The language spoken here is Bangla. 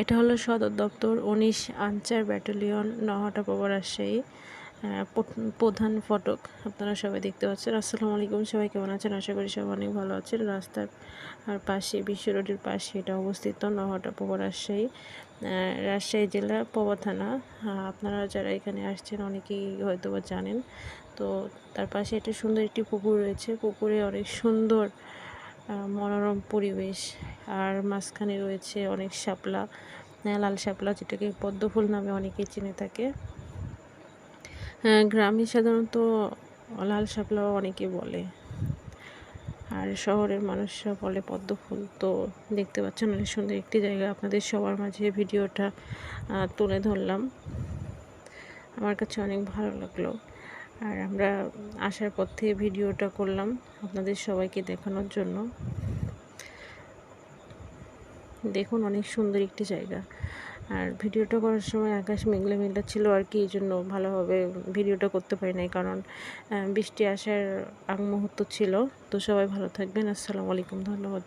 এটা হলো সদর দপ্তর উনিশ আনচার ব্যাটালিয়ন নহাটা রাজশাহী প্রধান ফটক। আপনারা সবাই দেখতে পাচ্ছেন। আসসালামু আলাইকুম। সবাই কেমন আছেন? আশা করি সবাই অনেক ভালো আছেন। রাস্তার আর পাশে, বিশ্ব রোডের পাশে এটা অবস্থিত নহাটা পবর রাজশাহী রাজশাহী জেলা পবা থানা। আপনারা যারা এখানে আসছেন অনেকেই হয়তো বা জানেন। তো তার পাশে একটা সুন্দর একটি পুকুর রয়েছে। পুকুরে অনেক সুন্দর মনোরম পরিবেশ। আর মাঝখানে রয়েছে অনেক শাপলা লাল শাপলা যেটাকে পদ্ম ফুল নামে অনেকেই চিনে থাকে। গ্রামে সাধারণত লাল শাপলা অনেকে বলে। আর শহরের মানুষরা বলে পদ্ম ফুল তো দেখতে পাচ্ছেন অনেক সুন্দর একটি জায়গা। আপনাদের সবার মাঝে ভিডিওটা তুলে ধরলাম। আমার কাছে অনেক ভালো লাগল। আর আমরা আসার পথে ভিডিওটা করলাম আপনাদের সবাইকে দেখানোর জন্য। দেখুন অনেক সুন্দর একটি জায়গা। আর ভিডিওটা করার সময় আকাশ মেঘলা মেঘলা ছিল আর কি এই জন্য ভালোভাবে ভিডিওটা করতে পারি নাই কারণ বৃষ্টি আসার আগ মুহূর্ত ছিল। তো সবাই ভালো থাকবেন। আসসালামু আলাইকুম, ধন্যবাদ।